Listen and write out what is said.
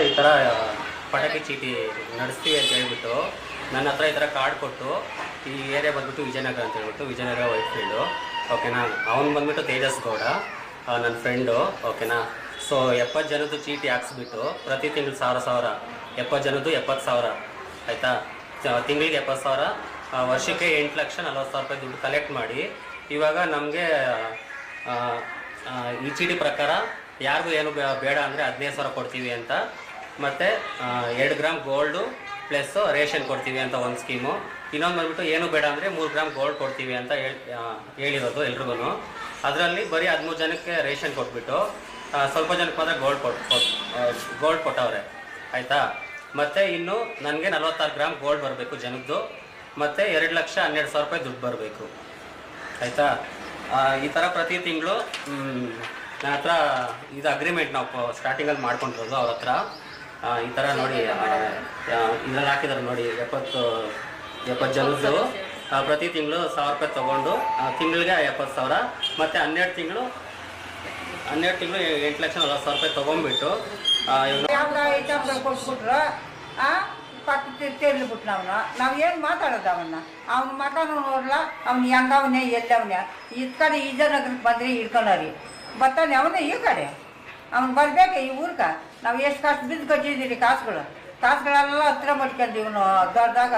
ಈ ಥರ ಪಟಾಕಿ ಚೀಟಿ ನಡೆಸ್ತೀವಿ ಅಂತ ಹೇಳ್ಬಿಟ್ಟು ನನ್ನ ಹತ್ರ ಈ ಥರ ಕಾರ್ಡ್ ಕೊಟ್ಟು ಈ ಏರಿಯಾ ಬಂದ್ಬಿಟ್ಟು ವಿಜಯನಗರ ಅಂತ ಹೇಳ್ಬಿಟ್ಟು ವಿಜಯನಗರ ವೈಟ್ ಫೀಲ್ಡು ಓಕೆನಾ ಅವ್ನು ಬಂದ್ಬಿಟ್ಟು ತೇಜಸ್ ಗೌಡ ನನ್ನ ಫ್ರೆಂಡು ಓಕೆನಾ ಸೊ ಎಪ್ಪತ್ತು ಜನದ್ದು ಚೀಟಿ ಹಾಕ್ಸ್ಬಿಟ್ಟು ಪ್ರತಿ ತಿಂಗಳು ಸಾವಿರ ಸಾವಿರ, ಎಪ್ಪತ್ತು ಜನದ್ದು ಎಪ್ಪತ್ತು ಸಾವಿರ, ಆಯಿತಾ? ತಿಂಗಳಿಗೆ ಎಪ್ಪತ್ತು ಸಾವಿರ ವರ್ಷಕ್ಕೆ ಎಂಟು ಲಕ್ಷ ನಲ್ವತ್ತು ಸಾವಿರ ರೂಪಾಯಿ ದುಡ್ಡು ಕಲೆಕ್ಟ್ ಮಾಡಿ ಇವಾಗ ನಮಗೆ ಈ ಚೀಟಿ ಪ್ರಕಾರ ಯಾರಿಗೂ ಏನು ಬೇಡ ಅಂದರೆ ಹದಿನೈದು ಸಾವಿರ ಕೊಡ್ತೀವಿ ಅಂತ ಮತ್ತು ಎರಡು ಗ್ರಾಮ್ ಗೋಲ್ಡು ಪ್ಲಸ್ ರೇಷನ್ ಕೊಡ್ತೀವಿ ಅಂತ ಒಂದು ಸ್ಕೀಮು ಇನ್ನೊಂದು ಬಂದ್ಬಿಟ್ಟು ಏನು ಬೇಡ ಅಂದರೆ ಮೂರು ಗ್ರಾಮ್ ಗೋಲ್ಡ್ ಕೊಡ್ತೀವಿ ಅಂತ ಹೇಳ್- ಹೇಳಿರೋದು ಎಲ್ರಿಗೂ ಅದರಲ್ಲಿ ಬರೀ ಹದಿಮೂರು ಜನಕ್ಕೆ ರೇಷನ್ ಕೊಟ್ಬಿಟ್ಟು ಸ್ವಲ್ಪ ಜನಕ್ಕೆ ಮಾತ್ರ ಗೋಲ್ಡ್ ಕೊಟ್ ಗೋಲ್ಡ್ ಕೊಟ್ಟವ್ರೆ. ಆಯಿತಾ? ಮತ್ತು ಇನ್ನು ನನಗೆ ನಲವತ್ತಾರು ಗ್ರಾಮ್ ಗೋಲ್ಡ್ ಬರಬೇಕು ಜನದ್ದು. ಮತ್ತು ಎರಡು ಲಕ್ಷ ಹನ್ನೆರಡು ಸಾವಿರ ರೂಪಾಯಿ ದುಡ್ಡು ಬರಬೇಕು. ಆಯಿತಾ? ಈ ಥರ ಪ್ರತಿ ತಿಂಗಳು ನನ್ನ ಹತ್ರ ಇದು ಅಗ್ರಿಮೆಂಟ್ ನಾವು ಸ್ಟಾರ್ಟಿಂಗಲ್ಲಿ ಮಾಡ್ಕೊಂಡಿರೋದು ಅವ್ರ ಹತ್ರ. ಈ ಥರ ನೋಡಿ ಇದ್ರಲ್ಲಿ ಹಾಕಿದಾರೆ ನೋಡಿ ಎಪ್ಪತ್ತು ಎಪ್ಪತ್ತು ಜನದ್ದು ಪ್ರತಿ ತಿಂಗಳು ಸಾವಿರ ರೂಪಾಯಿ ತಗೊಂಡು ತಿಂಗಳಿಗೆ ಎಪ್ಪತ್ತು ಸಾವಿರ. ಮತ್ತು ಹನ್ನೆರಡು ತಿಂಗಳು ಹನ್ನೆರಡು ತಿಂಗಳು ಎಂಟು ಲಕ್ಷ ನಲ್ವತ್ತು ಸಾವಿರ ರೂಪಾಯಿ ತೊಗೊಂಡ್ಬಿಟ್ಟು ಕೊಟ್ಬಿಟ್ರು ತೆರ್ಲಿಬಿಟ್ನ ಅವನು. ನಾವು ಏನು ಮಾತಾಡೋದು ಅವನ್ನ ಅವ್ನ ಮಗನೂ ನೋಡ್ಲ ಅವ್ನು ಹೆಂಗವನೇ ಎಲ್ಲವನೇ ಈ ಕಡೆ ಈಜನಗರಕ್ಕೆ ಬಂದರೆ ಹಿಡ್ಕೊಂಡವ್ರಿ ಬರ್ತಾನೆ ಅವನೇ ಈ ಕಡೆ? ಅವ್ನು ಬರ್ಬೇಕು ಈ ಊರ್ಗ? ನಾವು ಎಷ್ಟು ಕಾಸು ಬಿದ್ದು ಕಟ್ಟಿದ್ದೀರಿ ಕಾಸುಗಳು? ಕಾಸುಗಳೆಲ್ಲ ಹತ್ರ ಮಾಡ್ಕೊಂಡು ಇವನು ದೊಡ್ಡದಾಗ